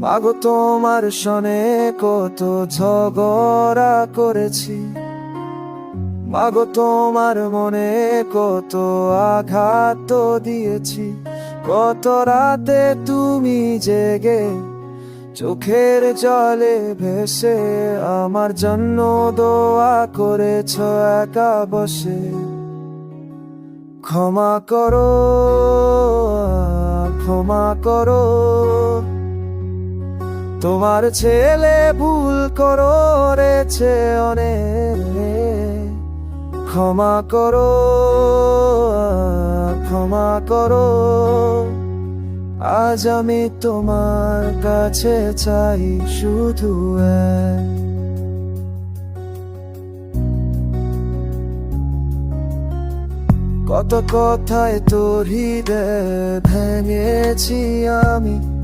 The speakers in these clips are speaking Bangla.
মাগো, তোমার সনে কত ঝগড়া করেছি। মাগো, তোমার মনে কত আঘাত দিয়েছি। কত রাতে তুমি জেগে চোখের জলে ভেসে আমার জন্য দোয়া করেছ একা বসে। ক্ষমা করো ক্ষমা করো। তোমার ছেলে ভুল করেছে অনেক ক্ষমা করো ক্ষমা করো। আজ আমি তোমার কাছে চাই শুধু কত কথায় তোর হৃদয় ভেঙেছি আমি।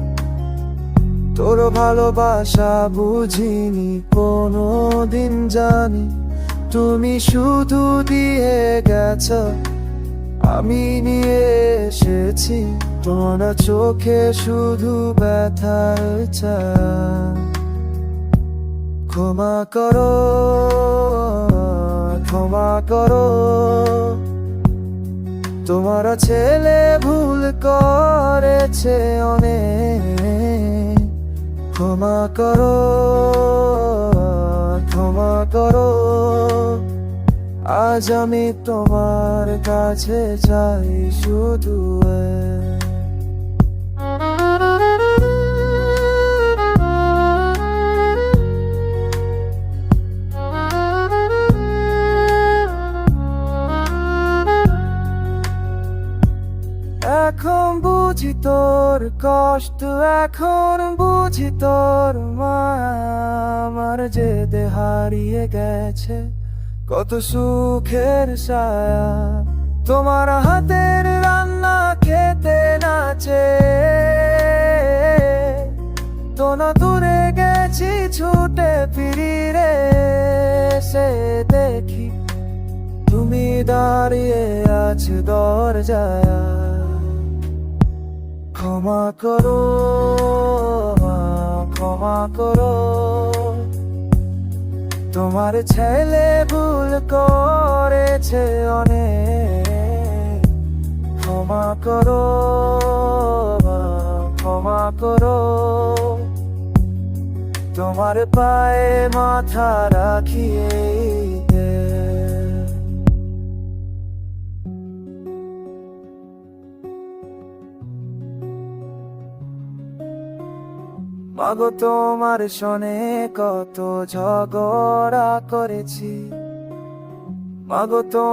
তোর ভালোবাসা বুঝিনি কোনো দিন জানি। তুমি শুধু দিয়ে গেছ, আমি নিয়ে এসেছি। তোমার চোখে শুধু ব্যথা ক্ষমা করো ক্ষমা করো। তোমার ছেলে ভুল করেছে অনেক। ক্ষমা করো ক্ষমা করো। আজ আমি তোমার কাছে চাই শুধু বুঝি তোর কষ্ট, এখন বুঝি তোর মা আমার যে হারিয়ে গেছে। কত সুখের ছায়া, তোমার হাতের রান্না খেতে নাচে। তোনা দূরে গেছি, ছুটে ফিরি রে সে দেখি তুমি দাঁড়িয়ে আছো দরজায়। ক্ষমা করো ক্ষমা করো। তোমার ছেলে ভুল করেছে অনেক। ক্ষমা করো ক্ষমা করো। তোমার পায়ে মাথা রাখিয়ে মাগো তোমার সনে কত ঝগড়া করেছি। মাগো তো